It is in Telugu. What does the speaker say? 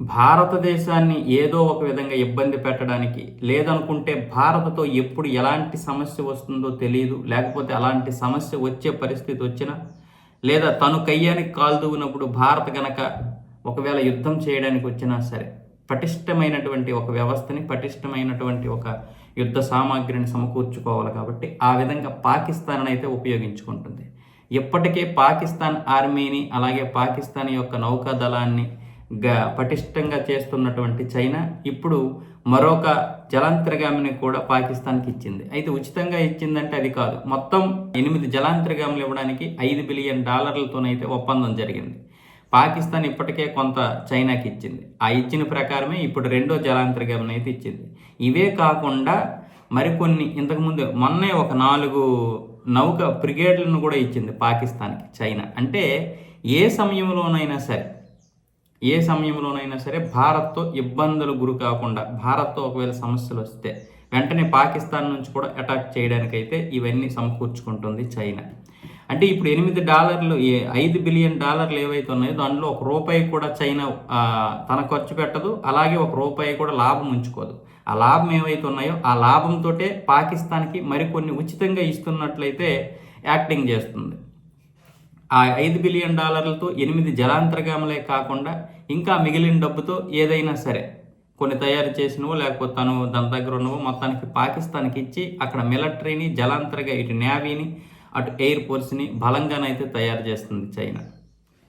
భారతదేశాన్ని ఏదో ఒక విధంగా ఇబ్బంది పెట్టడానికి లేదనుకుంటే భారత్తో ఎప్పుడు ఎలాంటి సమస్య వస్తుందో తెలియదు లేకపోతే అలాంటి సమస్య వచ్చే పరిస్థితి వచ్చినా లేదా తను కయ్యానికి కాలు దూగినప్పుడు భారత్ గనక ఒకవేళ యుద్ధం చేయడానికి వచ్చినా సరే పటిష్టమైనటువంటి ఒక వ్యవస్థని పటిష్టమైనటువంటి ఒక యుద్ధ సామాగ్రిని సమకూర్చుకోవాలి కాబట్టి ఆ విధంగా పాకిస్తాన్ అయితే ఉపయోగించుకుంటుంది. ఇప్పటికే పాకిస్తాన్ ఆర్మీని అలాగే పాకిస్తాన్ యొక్క నౌకా దళాన్ని పటిష్టంగా చేస్తున్నటువంటి చైనా ఇప్పుడు మరొక జలాంతర్గామిని కూడా పాకిస్తాన్కి ఇచ్చింది. అయితే ఉచితంగా ఇచ్చిందంటే అది కాదు. మొత్తం ఎనిమిది జలాంతర్గాములు ఇవ్వడానికి ఐదు బిలియన్ డాలర్లతోనైతే ఒప్పందం జరిగింది. పాకిస్తాన్ ఇప్పటికే కొంత చైనాకి ఇచ్చింది. ఆ ఇచ్చిన ప్రకారమే ఇప్పుడు రెండో జలాంతర్గామిని అయితే ఇచ్చింది. ఇవే కాకుండా మరికొన్ని ఇంతకుముందు మొన్నే ఒక నాలుగు నౌక బ్రిగేడ్లను కూడా ఇచ్చింది పాకిస్తాన్కి చైనా. అంటే ఏ సమయంలోనైనా సరే ఏ సమయంలోనైనా సరే భారత్తో ఇబ్బందులు గురి కాకుండా భారత్తో ఒకవేళ సమస్యలు వస్తే వెంటనే పాకిస్తాన్ నుంచి కూడా అటాక్ చేయడానికైతే ఇవన్నీ సమకూర్చుకుంటుంది చైనా. అంటే ఇప్పుడు ఎనిమిది డాలర్లు ఏ- ఐదు బిలియన్ డాలర్లు ఏవైతే ఉన్నాయో దాంట్లో ఒక రూపాయి కూడా చైనా తన ఖర్చు పెట్టదు అలాగే ఒక రూపాయి కూడా లాభం ఉంచుకోదు. ఆ లాభం ఏవైతే ఉన్నాయో ఆ లాభంతో పాకిస్తాన్కి మరికొన్ని ఉచితంగా ఇస్తున్నట్లయితే యాక్టింగ్ చేస్తుంది. ఆ ఐదు బిలియన్ డాలర్లతో ఎనిమిది జలాంతర్గాములే కాకుండా ఇంకా మిగిలిన డబ్బుతో ఏదైనా సరే కొన్ని తయారు చేసినవో లేకపోతే తను దాని దగ్గర ఉన్నవో మొత్తానికి పాకిస్తాన్కి ఇచ్చి అక్కడ మిలిటరీని జలాంతర్గా ఇటు నేవీని అటు ఎయిర్ ఫోర్స్ని బలంగానైతే తయారు చేస్తుంది చైనా.